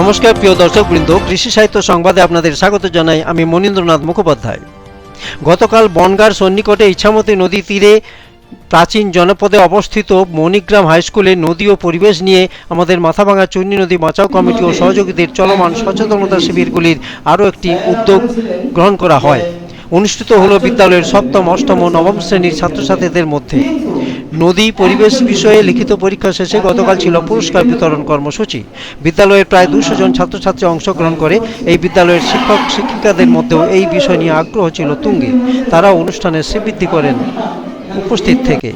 নমস্কার, প্রিয় দর্শকবৃন্দ। কৃষি সাহিত্য সংবাদে আপনাদের স্বাগত জানাই আমি মনীন্দ্রনাথ মুখোপাধ্যায়। গতকাল বনগাঁর সন্নিকটে ইছামতি নদী তীরে প্রাচীন জনপদে অবস্থিত মণিগ্রাম হাইস্কুলে নদী ও পরিবেশ নিয়ে আমাদের মাথাভাঙা চূর্ণী নদী বাঁচাও কমিটি ও সহযোগীদের চলমান সচেতনতা শিবিরগুলির আরও একটি উদ্যোগ গ্রহণ করা হয়। অনুষ্ঠিত হলো বিদ্যালয়ের সপ্তম, অষ্টম ও নবম শ্রেণির ছাত্রছাত্রীদের মধ্যে। নদী পরিবেশ বিষয়ে লিখিত পরীক্ষা শেষে গতকাল ছিল পুরস্কার বিতরণ কর্মসূচি। বিদ্যালয়ের প্রায় দুশো জন ছাত্রছাত্রী অংশগ্রহণ করে এই বিদ্যালয়ের শিক্ষক, শিক্ষিকাদের মধ্যেও এই বিষয় নিয়ে আগ্রহ ছিল তুঙ্গে। তারা অনুষ্ঠানে শ্রীবৃদ্ধি করেন উপস্থিত থেকে।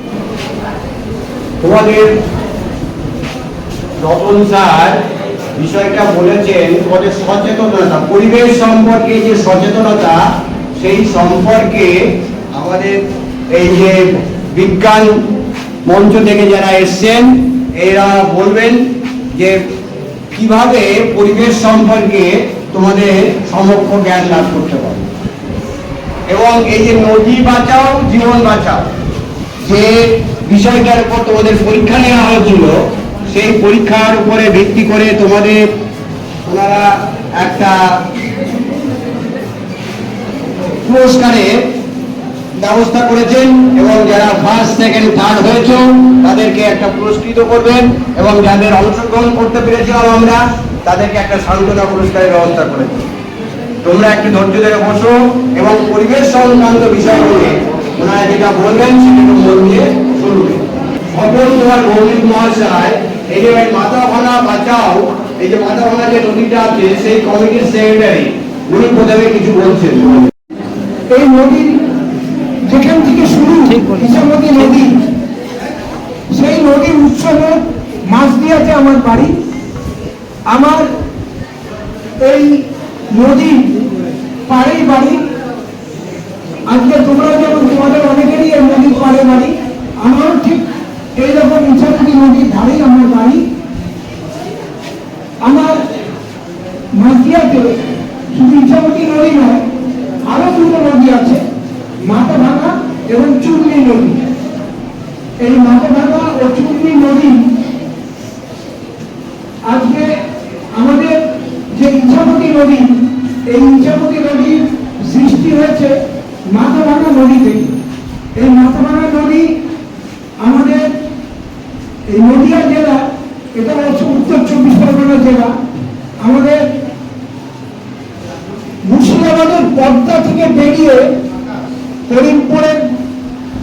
বিষয়টা বলেছেন, তোমাদের সচেতনতা, পরিবেশ সম্পর্কে যে সচেতনতা, সেই সম্পর্কে আমাদের এই যে বিজ্ঞান মঞ্চ থেকে যারা এসছেন, এরা বলবেন যে কীভাবে পরিবেশ সম্পর্কে তোমাদের সমক্ষ জ্ঞান লাভ করতে পারবে এবং এই যে নদী বাঁচাও, জীবন বাঁচাও, যে বিষয়টার উপর তোমাদের পরীক্ষা নেওয়া হয়েছিল, সেই পরীক্ষার উপরে ভিত্তি করে তোমাদের ওনারা একটা পুরস্কারের ব্যবস্থা করেছেন এবং যারা ফার্স্ট সেকেন্ড থার্ড হয়েছ, তাদেরকে একটা পুরস্কৃত করবেন এবং যাদের অংশগ্রহণ করতে পেরেছিলাম আমরা, তাদেরকে একটা সান্ত্বনা পুরস্কারের ব্যবস্থা করেছি। তোমরা একটু ধৈর্য ধরে বসো এবং পরিবেশ সংক্রান্ত বিষয়গুলি ওনারা যেটা বলবেন সেটা মন দিয়ে শুনবে স্বপন কুমার ভৌমিক মহাশয়, এই যে মাথা ভাঙা বাঁচাও, এই যে মাথা ভাঙা যে নদীটা আছে, সেই কমিটির সেক্রেটারি উনি প্রথমে কিছু বলছেন। এই নদীর ঠিক। ইছামতি নদী সেই নদীর উৎসবে মাছ দিয়াতে আমার বাড়ি। আমার এই নদী পাড়েই বাড়ি। আজকে তোমরা যেমন তোমাদের অনেকেরই এই নদীর পাড়ে বাড়ি, আমারও ঠিক এইরকম ইছামতি নদীর ধারেই আমার বাড়ি। আমার মাঝদিয়াতে শুধু ইছামতি নদী নয়, আরও দুটো নদী আছে মাথা ভাঙা এবং চূর্ণী নদী। এই মাথা ভাঙা ও চূর্ণী নদী আজকে আমাদের যে ইছামতি নদী, এই ইছামতি নদীর সৃষ্টি হয়েছে মাথা ভাঙা নদী থেকে। এই মাথা ভাঙা নদী আমাদের এই নদিয়া জেলা, এটা হচ্ছে উত্তর চব্বিশ পরগনা জেলা। আমাদের মুর্শিদাবাদের পদ্মা থেকে বেরিয়ে করিমপুরের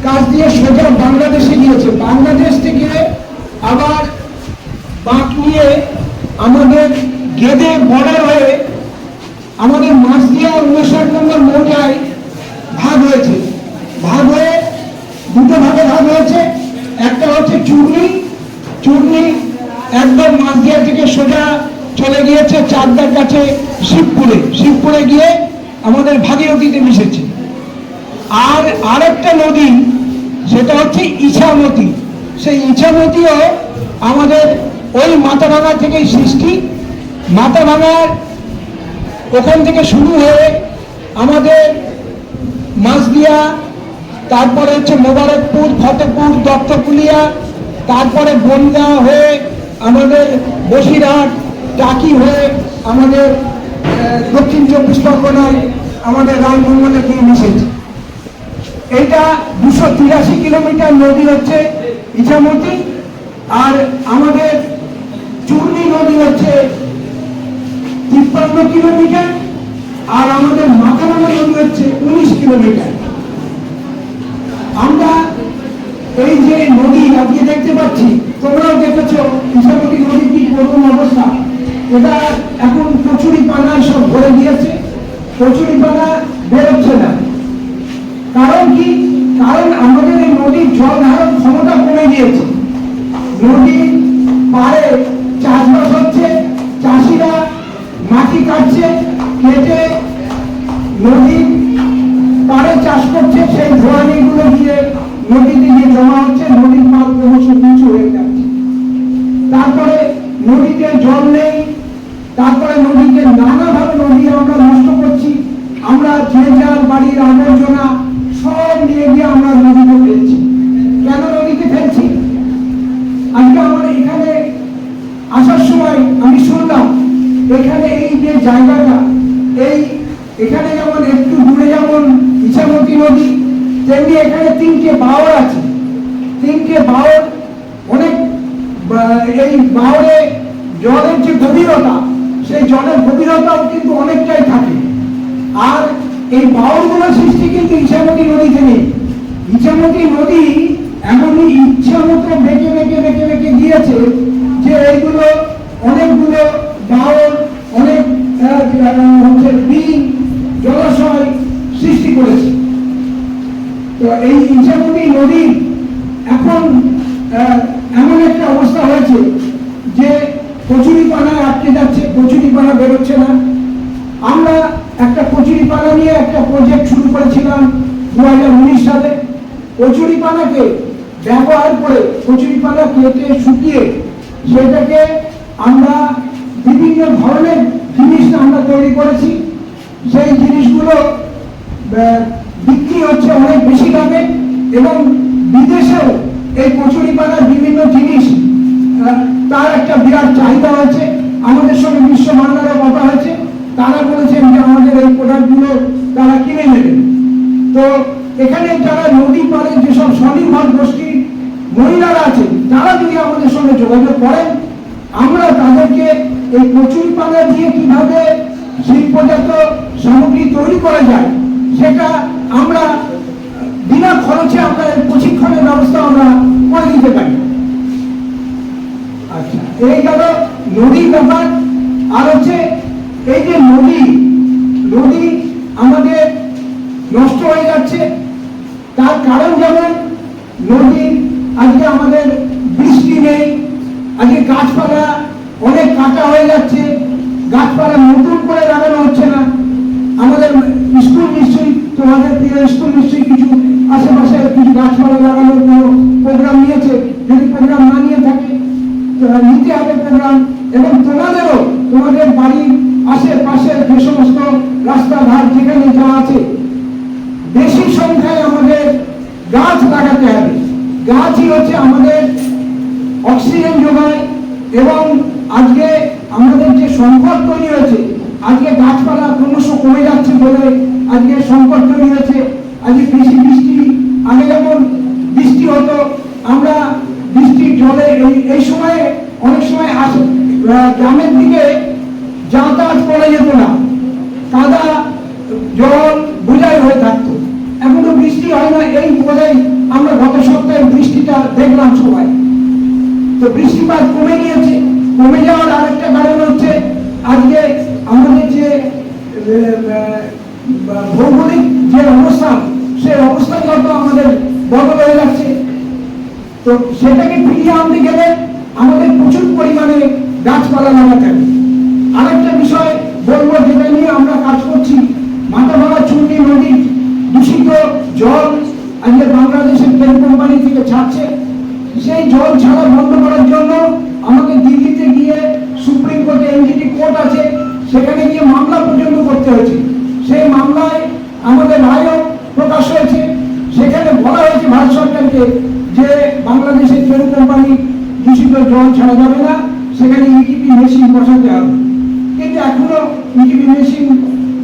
কাছ দিয়ে সোজা বাংলাদেশে গিয়েছে। বাংলাদেশ থেকে আবার বাঁক নিয়ে আমাদের গেদে বর্ডার হয়ে আমাদের মাছদিয়া উনিশশো নম্বর মৌজায় ভাগ হয়েছে। ভাগ হয়ে দুটো ভাগে ভাগ হয়েছে। একটা হচ্ছে চূর্ণি। চূর্ণি একদম মাছদিয়া থেকে সোজা চলে গিয়েছে চাকদার কাছে শিবপুরে। শিবপুরে গিয়ে আমাদের ভাগীরথীতে মিশেছে। আর আরেকটা নদী সেটা হচ্ছে ইছামতি। সেই ইছামতিও আমাদের ওই মাথাভাঙা থেকেই সৃষ্টি। মাথাভাঙার ওখান থেকে শুরু হয়ে আমাদের মাছদিয়া তারপরে হচ্ছে মোবারকপুর ফতেপুর দত্তকুলিয়া তারপরে বনগা হয়ে আমাদের বসিরহাট, টাকি হয়ে আমাদের দক্ষিণ চব্বিশ পরগনায় আমাদের রামমোহনে গিয়ে মিশেছে। এইটা দুশো তিরাশি কিলোমিটার নদী হচ্ছে ইছামতি, আর আমাদের চূর্ণী নদী হচ্ছে তিপ্পান্ন কিলোমিটার, আর আমাদের মাথাভাঙা নদী হচ্ছে উনিশ কিলোমিটার। আমরা এই যে নদী আজকে দেখতে পাচ্ছি, তোমরাও দেখেছ ইছামতি নদী কি করুন অবস্থা। এটা এখন কচুরি পানায় সব ভরে দিয়েছে কচুরি পানা বেরোচ্ছে না। কারণ কি? কারণ আমাদের এই নদীর জল ধারণ ক্ষমতা কমে গিয়েছে। নদীর পারে চাষবাস হচ্ছে, চাষিরা মাটি কাটছে, কেটে নদীর পাড়ে চাষ করছে সেই ধোয়ানিগুলো গিয়ে নদীতে গিয়ে জমা হচ্ছে নদীর পাল ক্রমশ নিচু হয়ে যাচ্ছে তারপরে নদীতে জল নেই তারপরে নদীকে নানাভাবে নদী আমরা নষ্ট করছি আমরা যে যার বাড়ির আবর্জনা সব নিয়ে গিয়ে আমরা নদীতে ফেলছি কেন নদীতে ফেলছি আজকে আমার এখানে আসার সময় আমি শুনলাম এখানে এই যে জায়গাটা এই এখানে যেমন একটু দূরে যেমন ইছামতি নদী তেমনি এখানে তিনটে বাওর আছে তিনটে বাওর অনেক এই বাওরে জলের যে গভীরতা, সেই জলের গভীরতাও কিন্তু অনেকটাই থাকে। আর এই বাউলগুলো সৃষ্টি কিন্তু ইছামতি নদীতে নেই। ইছামতি নদী এমনই ইচ্ছা মতো বেঁকে বেঁকে বেঁকে বেঁকে দিয়েছে যে এইগুলো অনেকগুলো বাউল, অনেক হচ্ছে বিল জলাশয় সৃষ্টি করেছে। তো এই ইছামতি নদী এখন এমন একটা অবস্থা হয়েছে যে কচুরি পানায় আটকে যাচ্ছে কচুরি পানা বেরোচ্ছে না। আমরা একটা কচুরি পানা নিয়ে একটা প্রজেক্ট শুরু করেছিলাম দু হাজার উনিশ সালে। কচুরি পানাকে ব্যবহার করে কচুরি পানা কেটে শুকিয়ে সেটাকে আমরা বিভিন্ন ধরনের জিনিস আমরা তৈরি করেছি। সেই জিনিসগুলো বিক্রি হচ্ছে অনেক বেশি দামে এবং বিদেশেও এই কচুরি পানার বিভিন্ন জিনিস তার একটা বিরাট চাহিদা হয়েছে আমাদের সঙ্গে বিশ্ব ভান্ডারের কথা হয়েছে। তারা বলেছেন যে আমাদের এই প্রোডাক্টগুলো তারা কিনে নেবেন তো এখানে যারা নদী পারে যেসব স্বনির্ভর গোষ্ঠী মহিলারা আছে, তারা যদি আমাদের সঙ্গে যোগাযোগ করেন, আমরা তাদেরকে এই কচুরি পানা দিয়ে কীভাবে শিল্পজাত সামগ্রী তৈরি করা যায়, সেটা আমরা বিনা খরচে এর প্রশিক্ষণের ব্যবস্থা আমরা করে দিতে পারি? আচ্ছা এই গেল নদীর ব্যাপার। আর হচ্ছে এই যে নদী নদী আমাদের নষ্ট হয়ে যাচ্ছে। তার কারণ যেমন, নদী আজকে আমাদের বৃষ্টি নেই, আজকে গাছপালা অনেক কাটা হয়ে যাচ্ছে, গাছপালা নতুন করে লাগানো হচ্ছে না। আমাদের স্কুল নিশ্চয়ই, তোমাদের স্কুল নিশ্চয়ই কিছু আশেপাশে কিছু গাছপালা লাগানোর কোনো প্রোগ্রাম নিয়েছে। যদি প্রোগ্রাম না নিয়ে থাকে নিতে হবে প্রোগ্রাম এবং তোমাদেরও তোমাদের বাড়ির আশেপাশে যে সমস্ত রাস্তাঘাট যেখানে যা আছে, বেশি সংখ্যায় আমাদের গাছ লাগাতে হবে। গাছই হচ্ছে আমাদের অক্সিজেন যোগায় এবং আজকে আমাদের যে সংকট তৈরি হয়েছে, আজকে গাছপালা ক্রমশ কমে যাচ্ছে বলে আজকে সংকট তৈরি হয়েছে। আজকে বেশি বৃষ্টি, আগে যেমন বৃষ্টি হতো, আমরা বৃষ্টির জলে এই এই সময়ে অনেক সময় আস গ্রামের দিকে যাতায়াত করা যেত না। কাদা, জল, বোঝাই হয়ে থাকতো। এখনও বৃষ্টি হয় না, এই বোঝাই আমরা গত সপ্তাহে বৃষ্টিটা দেখলাম সবাই। তো বৃষ্টিপাত কমে গিয়েছে, কমে যাওয়ার আরেকটা কারণ হচ্ছে আজকে আমাদের যে ভৌগোলিক যে অবস্থান সেই অবস্থানগত আমাদের বদল হয়ে যাচ্ছে। তো সেটাকে ফিরিয়ে আনতে গেলে আমাদের প্রচুর পরিমাণে গাছপালা লাগাতে হবে। আরেকটা বিষয় বলব, যেটা নিয়ে আমরা কাজ করছি মাথাভাঙা চুন্ডি নদীর দূষিত জল, আজকে বাংলাদেশের তেল কোম্পানি থেকে ছাড়ছে। সেই জল ছাড়া বন্ধ করার জন্য আমাকে দিল্লিতে গিয়ে সুপ্রিম কোর্টে এনজিটি কোর্ট আছে, সেখানে গিয়ে মামলা পর্যন্ত করতে হয়েছে। সেই মামলায় আমাদের রায়ও প্রকাশ হয়েছে। সেখানে বলা হয়েছে ভারত সরকারকে যে বাংলাদেশের তেল কোম্পানি দূষিত জল ছাড়া যাবে না, সেখানে ইটিপি মেশিন বসাতে হবে। কিন্তু এখনও ইটিপি মেশিন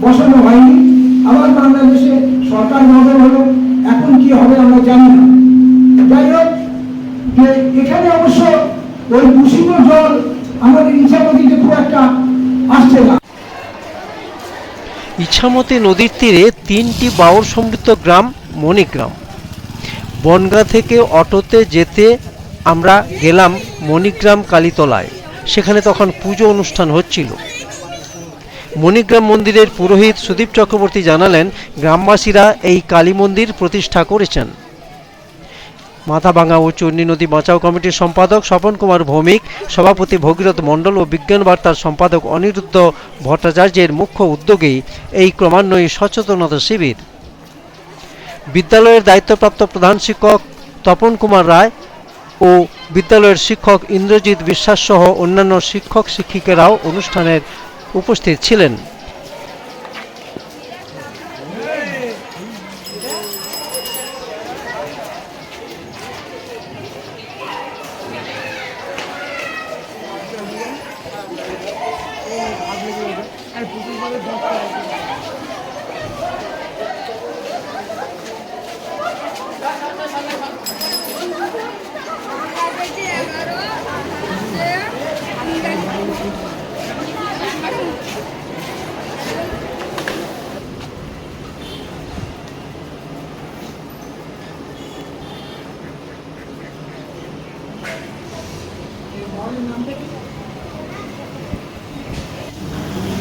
বসানো হয়নি। আবার বাংলাদেশে সরকার নজর হলো। এখন কি হবে আমরা জানি না। যাই হোক, যে এখানে অবশ্য ওই দূষিত জল আমাদের ইচ্ছামতিতে খুব একটা আসছে না। ইছামতি নদীর তীরে তিনটি বাউর সমৃদ্ধ গ্রাম, মণিগ্রাম। বনগাঁ থেকে অটোতে যেতে আমরা গেলাম মণিগ্রাম কালীতলায়। সেখানে তখন পুজো অনুষ্ঠান হচ্ছিল। মণিগ্রাম মন্দিরের পুরোহিত সুদীপ চক্রবর্তী জানালেন, গ্রামবাসীরা এই কালী মন্দির প্রতিষ্ঠা করেছেন। মাথাভাঙা ও চূর্ণী নদী বাঁচাও কমিটির সম্পাদক স্বপন কুমার ভৌমিক, সভাপতি ভগীরথ মণ্ডল ও বিজ্ঞান বার্তার সম্পাদক অনিরুদ্ধ ভট্টাচার্যের মুখ্য উদ্যোগেই এই ক্রমান্বয়ে সচেতনতা শিবির। বিদ্যালয়ের দায়িত্বপ্রাপ্ত প্রধান শিক্ষক তপন কুমার রায় ও বিদ্যালয়ের শিক্ষক ইন্দ্রজিৎ বিশ্বাস সহ অন্যান্য শিক্ষক শিক্ষিকারাও অনুষ্ঠানের উপস্থিত ছিলেন।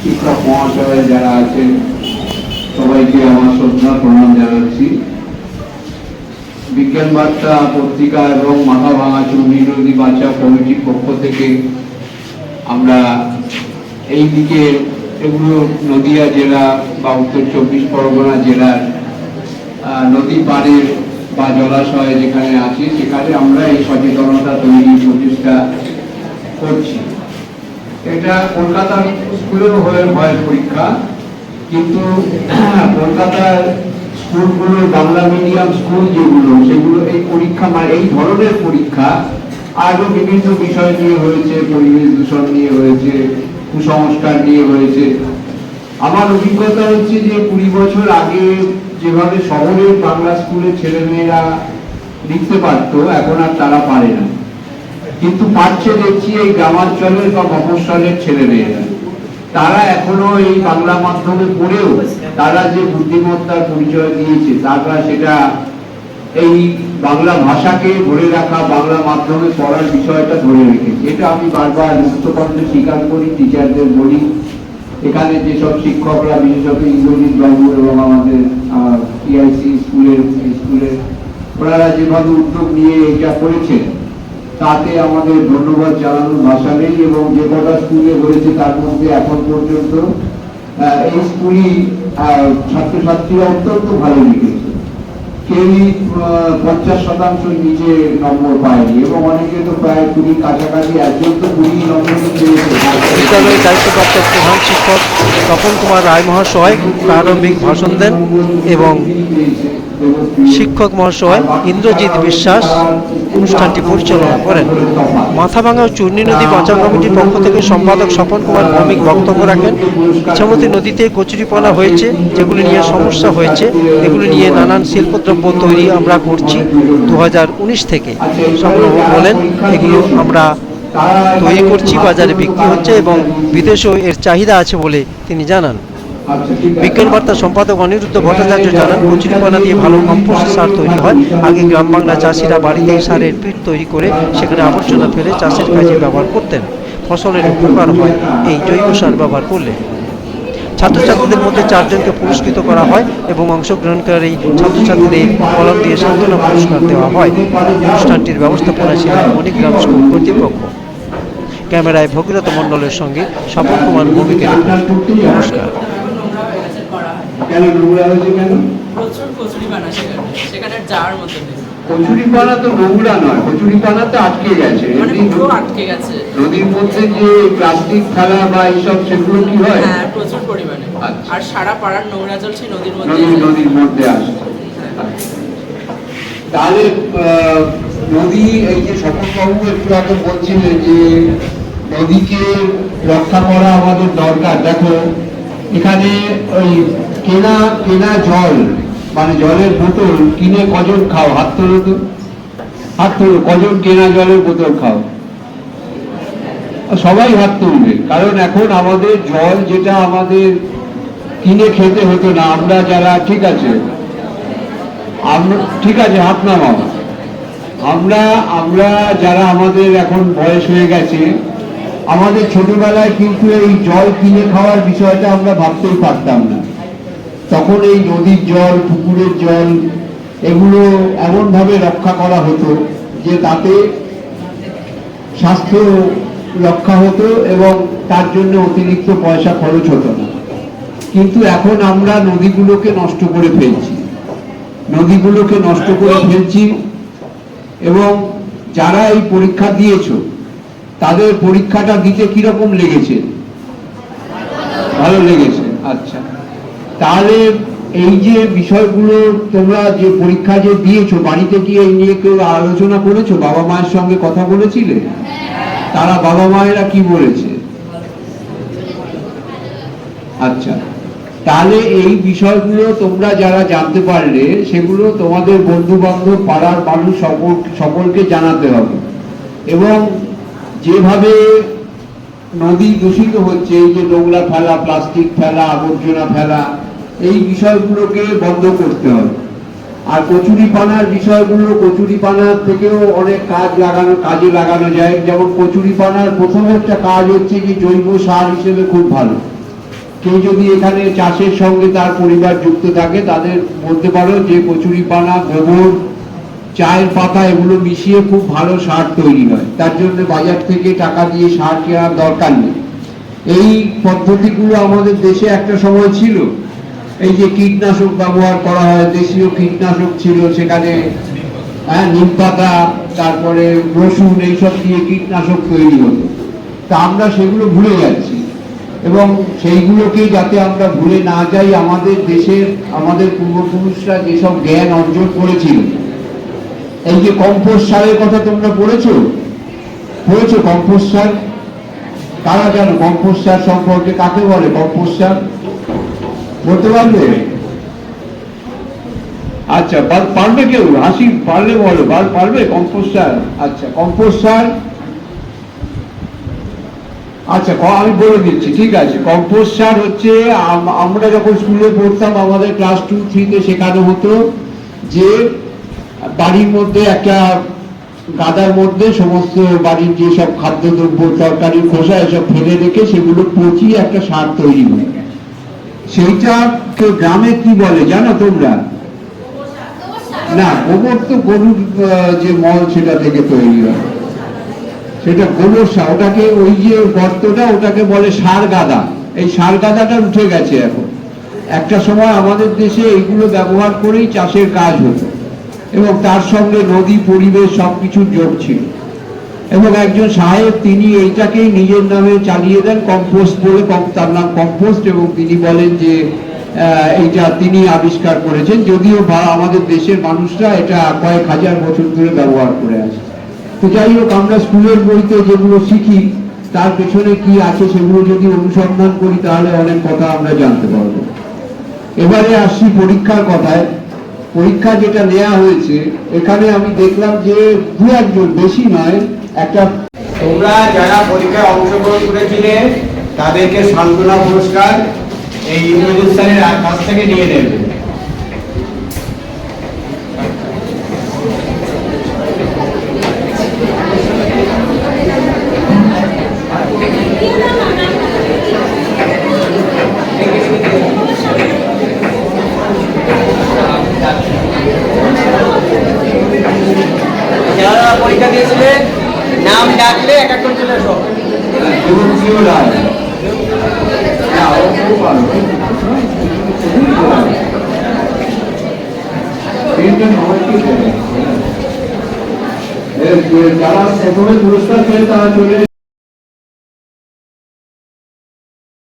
শিক্ষক মহাশয় যারা আছেন, সবাইকে আমার শ্রদ্ধা, প্রণাম জানাচ্ছি। বিজ্ঞান বার্তা পত্রিকা এবং কমিটির পক্ষ থেকে আমরা এই দিকে এগুলো নদিয়া জেলা বা উত্তর চব্বিশ পরগনা জেলার নদী পাড়ের বা জলাশয় যেখানে আছে, সেখানে আমরা এই সচেতনতা তৈরির প্রচেষ্টা করছি। এটা কলকাতার স্কুলেও হয়ে হয় পরীক্ষা, কিন্তু কলকাতার স্কুলগুলো, বাংলা মিডিয়াম স্কুল যেগুলো, সেগুলো এই পরীক্ষা মানে এই ধরনের পরীক্ষা আরও বিভিন্ন বিষয় নিয়ে হয়েছে, পরিবেশ দূষণ নিয়ে হয়েছে, কুসংস্কার নিয়ে হয়েছে। আমার অভিজ্ঞতা হচ্ছে যে কুড়ি বছর আগে যেভাবে শহরের বাংলা স্কুলের ছেলেমেয়েরা লিখতে পারতো, এখন আর তারা পারে না। কিন্তু পাচ্ছে দেখছি এই গ্রামাঞ্চলের বা মফস্বলের ছেলেমেয়েরা তারা এখনও এই বাংলা মাধ্যমে পড়েও তারা যে বুদ্ধিমত্তার পরিচয় দিয়েছে, তারা সেটা এই বাংলা ভাষাকে ধরে রাখা, বাংলা মাধ্যমে পড়ার বিষয়টা ধরে রেখেছে। এটা আমি বারবার মুক্তকণ্ঠে স্বীকার করি, টিচারদের বলি। এখানে যেসব শিক্ষকরা, বিশেষত ইন্দ্রজিৎ বাবু এবং আমাদের টিআইসি স্কুলের স্কুলের, ওনারা যেভাবে উদ্যোগ নিয়ে এটা করেছেন তাতে আমাদের ধন্যবাদ জানানোর ভাষা নেই এবং যে কটা স্কুলে হয়েছে তার মধ্যে এখন পর্যন্ত এই স্কুলই ছাত্রছাত্রীরা অত্যন্ত ভালো লিখেছে। কেউই পঞ্চাশ শতাংশ নিচে নম্বর পায়নি এবং অনেকে তো প্রায় কুড়ি কাছাকাছি, একজন তো কুড়ি নম্বর বিদ্যালয়ের দায়িত্বপ্রাপ্ত প্রধান শিক্ষক তপন কুমার রায় মহাশয় প্রারম্ভিক ভাষণ দেন এবং শিক্ষক মহাশয় ইন্দ্রজিৎ বিশ্বাস অনুষ্ঠানটি পরিচালনা করেন। মাথাভাঙা চূর্ণী নদী বাঁচাও কমিটির পক্ষ থেকে সম্পাদক স্বপন কুমার ভৌমিক বক্তব্য রাখেন। ইছামতি নদীতে কচুরিপানা হয়েছে, যেগুলি নিয়ে সমস্যা হয়েছে, এগুলি নিয়ে নানান শিল্পদ্রব্য তৈরি আমরা করছি। দু হাজার উনিশ থেকে সংগ্রহ বলেন, এগুলো আমরা তৈরি করছি, বাজারে বিক্রি হচ্ছে এবং বিদেশেও এর চাহিদা আছে বলে তিনি জানান। বিজ্ঞান বার্তা সম্পাদক অনিরুদ্ধ ভট্টাচার্য জানান কচুরিপানা দিয়ে ভালো কম্পোস্ট সার তৈরি হয়। আগে গ্রাম বাংলা চাষিরা বাড়িতে সারের পিঠ তৈরি করে সেখানে আবর্জনা ফেলে চাষের কাজে ব্যবহার করতেন। ফসলের উপকার হয়, এই জৈব সার ব্যবহার করলে। ছাত্রছাত্রীদের মধ্যে চারজনকে পুরস্কৃত করা হয় এবং অংশগ্রহণকারী ছাত্রছাত্রীদের কলম দিয়ে সান্ত্বনা পুরস্কার দেওয়া হয়। অনুষ্ঠানটির ব্যবস্থাপনা ছিলেন মণিগ্রাম স্কুল কর্তৃপক্ষ। ক্যামেরায় ভগীরথ মণ্ডলের সঙ্গে স্বপন কুমার ভৌমিকের নমস্কার। কেন নোংরা হয়েছে কেন? প্রচুর কচুরি বানা সেখানে সেখানে যাওয়ার মতো নেই। কচুরিপানা তো নোংরা নয় কচুরিপানা তো আটকে গেছে। এমনি পুরো আটকে গেছে। নদীর মধ্যে যে প্লাস্টিক থালা বা এইসব সেগুলো কি হয়? হ্যাঁ প্রচুর পরিমাণে। আর সারা পাড়ার নোংরা জল সেই নদীর মধ্যে নদীর নদীর মধ্যে আসছে তাহলে নদী এই যে স্বপনবাবু একটু আগে বলছিলেন যে নদীকে রক্ষা করা আমাদের দরকার। দেখো এখানে ওই কেনা কেনা জল মানে জলের বোতল কিনে কজন খাও? হাত তোলো তো। হাত তোলো, কজন কেনা জলের বোতল খাও? সবাই হাত তুলবে, কারণ এখন আমাদের জল যেটা আমাদের কিনে খেতে হতো না, আমরা যারা, ঠিক আছে, আমরা, ঠিক আছে, হাত নামাও। আমরা আমরা যারা আমাদের এখন বয়স হয়ে গেছে, আমাদের ছোটবেলায় কিন্তু এই জল কিনে খাওয়ার বিষয়টা আমরা ভাবতেই পারতাম না। তখন এই নদীর জল, পুকুরের জল, এগুলো এমনভাবে রক্ষা করা হতো যে তাতে স্বাস্থ্য রক্ষা হতো এবং তার জন্য অতিরিক্ত পয়সা খরচ হতো না। কিন্তু এখন আমরা নদীগুলোকে নষ্ট করে ফেলছি। নদীগুলোকে নষ্ট করে ফেলছি এবং যারা এই পরীক্ষা দিয়েছ, তাদের পরীক্ষাটা দিতে কীরকম লেগেছে? ভালো লেগেছে আচ্ছা। তাহলে এই যে বিষয়গুলো তোমরা যে পরীক্ষা যে দিয়েছ, বাড়িতে কি এই নিয়ে কেউ আলোচনা করেছ? বাবা মায়ের সঙ্গে কথা বলেছিলে? তারা বাবা মায়েরা কি বলেছে? আচ্ছা তাহলে এই বিষয়গুলো তোমরা যারা জানতে পারলে, সেগুলো তোমাদের বন্ধু বান্ধব পাড়ার মানুষ সকল, সকলকে জানাতে হবে। এবং যেভাবে নদী দূষিত হচ্ছে, এই যে নোংরা ফেলা, প্লাস্টিক ফেলা, আবর্জনা ফেলা এই বিষয়গুলোকে বন্ধ করতে হবে। আর কচুরি পানার বিষয়গুলো কচুরি পানার থেকেও অনেক কাজ লাগানো, কাজে লাগানো যায়। যেমন কচুরি পানার প্রথম একটা কাজ হচ্ছে যে জৈব সার হিসেবে খুব ভালো। কেউ যদি এখানে চাষের সঙ্গে তার পরিবার যুক্ত থাকে, তাদের বলতে পারো যে কচুরি পানা গোবর, চায়ের পাতা এগুলো মিশিয়ে খুব ভালো সার তৈরি হয়। তার জন্য বাজার থেকে টাকা দিয়ে সার কেনার দরকার নেই। এই পদ্ধতিগুলো আমাদের দেশে একটা সময় ছিল। এই যে কীটনাশক ব্যবহার করা হয়, দেশীয় কীটনাশক ছিল, সেখানে হ্যাঁ নিম পাতা, তারপরে রসুন, এইসব দিয়ে কীটনাশক তৈরি হতো। তা আমরা সেগুলো ভুলে যাচ্ছি। এবং সেইগুলোকে যাতে আমরা ভুলে না যাই, আমাদের দেশের, আমাদের পূর্বপুরুষরা যেসব জ্ঞান অর্জন করেছিল। এই যে কম্পোস্ট সারের কথা তোমরা পড়েছো? পড়েছো কম্পোস্ট সার? কারা জানো কম্পোস্ট সার সম্পর্কে কাকে বলে কম্পোস্ট সার? বলতে পারবে? আচ্ছা পার- পারবে কেউ? হাসি পারলে বলো পার- পারবে? কম্পোস্ট সার? আচ্ছা কম্পোস্ট সার? আচ্ছা আমি বলে দিচ্ছি, ঠিক আছে। কম্পোস্ট সার হচ্ছে আমরা যখন স্কুলে পড়তাম, আমাদের ক্লাস টু থ্রিতে শেখানো হতো যে বাড়ির মধ্যে একটা গাদার মধ্যে সমস্ত বাড়ির যেসব খাদ্যদ্রব্য, তরকারি, খোসা, এসব ফেলে রেখে সেগুলো পচিয়ে একটা সার তৈরি হয় সেইটা কেউ গ্রামে কি বলে জানো তোমরা? না, গোবর তো গরুর যে মল সেটা থেকে তৈরি হয়। সেটা গোবর সার, ওটাকে ওই যে গর্তটা, ওটাকে বলে সার গাদা। এই সার গাদাটা উঠে গেছে এখন। একটা সময় আমাদের দেশে এইগুলো ব্যবহার করেই চাষের কাজ হতো। এবং তার সঙ্গে নদী, পরিবেশ সবকিছুর যোগ ছিল। এবং একজন সাহেব তিনি এইটাকেই নিজের নামে চালিয়ে দেন কম্পোস্ট বলে তার নাম কম্পোস্ট এবং তিনি বলেন যে এইটা তিনি আবিষ্কার করেছেন। যদিও বা আমাদের দেশের মানুষরা এটা কয়েক হাজার বছর ধরে ব্যবহার করে আসছে। তো যাই হোক, আমরা স্কুলের বইতে যেগুলো শিখি, তার পেছনে কি আছে সেগুলো যদি অনুসন্ধান করি, তাহলে অনেক কথা আমরা জানতে পারব। এবারে আসছি পরীক্ষার কথায়। পরীক্ষা যেটা নেওয়া হয়েছে, এখানে আমি দেখলাম যে দু একজন, বেশি নয় একটা তোমরা যারা পরীক্ষায় অংশগ্রহণ করেছিলে, তাদেরকে সান্ত্বনা পুরস্কার এই ইন্দ্রজিৎ স্যারের কাছ থেকে নিয়ে নেবে।